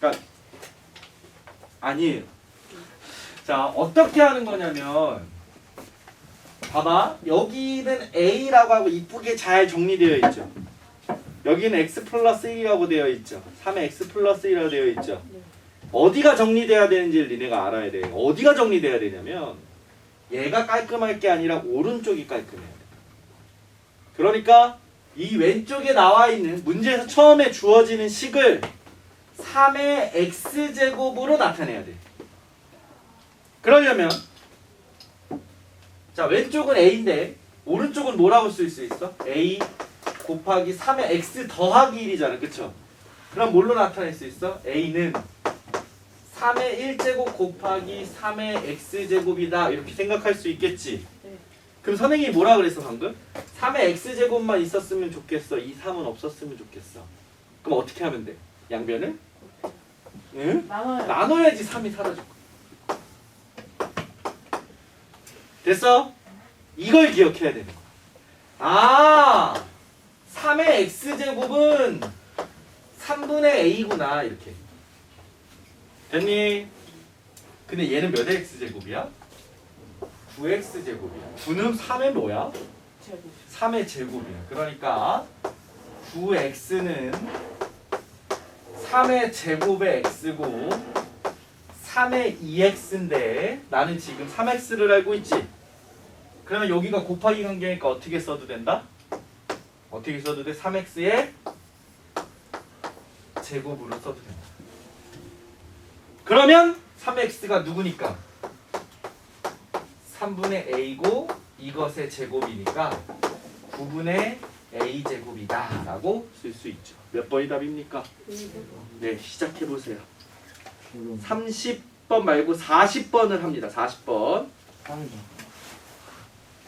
그러니까 아니에요. 자 어떻게 하는 거냐면 봐봐 여기는 A라고 하고 이쁘게 잘 정리되어 있죠. 여기는 X 플러스 1이라고 되어 있죠. 3에 X 플러스 1이라고 되어 있죠. 어디가 정리돼야 되는지를 니네가 알아야 돼. 어디가 정리돼야 되냐면 얘가 깔끔할 게 아니라 오른쪽이 깔끔해야 돼. 그러니까 이 왼쪽에 나와 있는 문제에서 처음에 주어지는 식을 3의 x제곱으로 나타내야 돼. 그러려면 자 왼쪽은 a인데 오른쪽은 뭐라고 쓸 수 있어? a 곱하기 3의 x 더하기 1이잖아. 그쵸? 그럼 뭘로 나타낼 수 있어? a는 3의 1제곱 곱하기 3의 x제곱이다. 이렇게 생각할 수 있겠지? 네. 그럼 선생님이 뭐라 그랬어 방금? 3의 x제곱만 있었으면 좋겠어. 이 3은 없었으면 좋겠어. 그럼 어떻게 하면 돼? 양변을? 응? 나눠요. 나눠야지 3이 사라질 거야. 됐어? 이걸 기억해야 되는 거야. 아, 3의 x제곱은 3분의 a구나 이렇게. 됐니? 근데 얘는 몇 x제곱이야? 9x제곱이야. 9는 3의 뭐야? 제곱. 3의 제곱이야. 그러니까 9x는 3의 제곱의 x고 3의 2x인데 나는 지금 3x를 알고 있지? 그러면 여기가 곱하기 관계니까 어떻게 써도 된다? 어떻게 써도 돼? 3x의 제곱으로 써도 된다. 그러면 3x가 누구니까? 3분의 a고 이것의 제곱이니까 9분의 a 제곱이다 라고 쓸 수 있죠. 몇 번이 답입니까? 네, 시작해 보세요. 30번 말고 40번을 합니다. 40번. 짱이다.